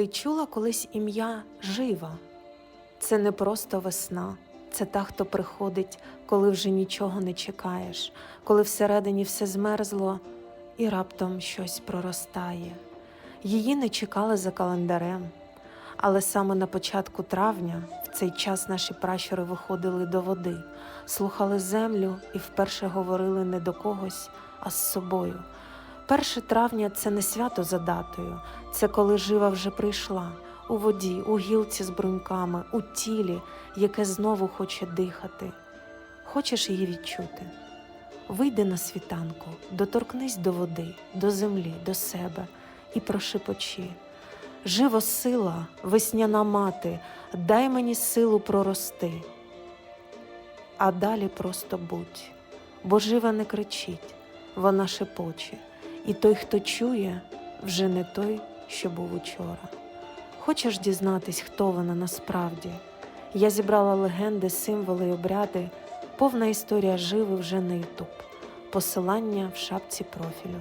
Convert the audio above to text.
Ти чула колись ім'я жива? Це не просто весна, це та, хто приходить, коли вже нічого не чекаєш, коли всередині все змерзло і раптом щось проростає. Її не чекали за календарем, але саме на початку травня, в цей час наші пращури виходили до води, слухали землю і вперше говорили не до когось, а з собою. Перше травня це не свято за датою, це коли жива вже прийшла у воді, у гілці з бруньками, у тілі, яке знову хоче дихати. Хочеш її відчути? Вийди на світанку, доторкнись до води, до землі, до себе і прошепочи. Живо сила, весняна мати, дай мені силу прорости. А далі просто будь, бо жива не кричить, вона шепоче, і той, хто чує, вже не той, що був учора. Хочеш дізнатись, хто вона насправді? Я зібрала легенди, символи й обряди, повна історія живи вже на Ютуб. Посилання в шапці профілю.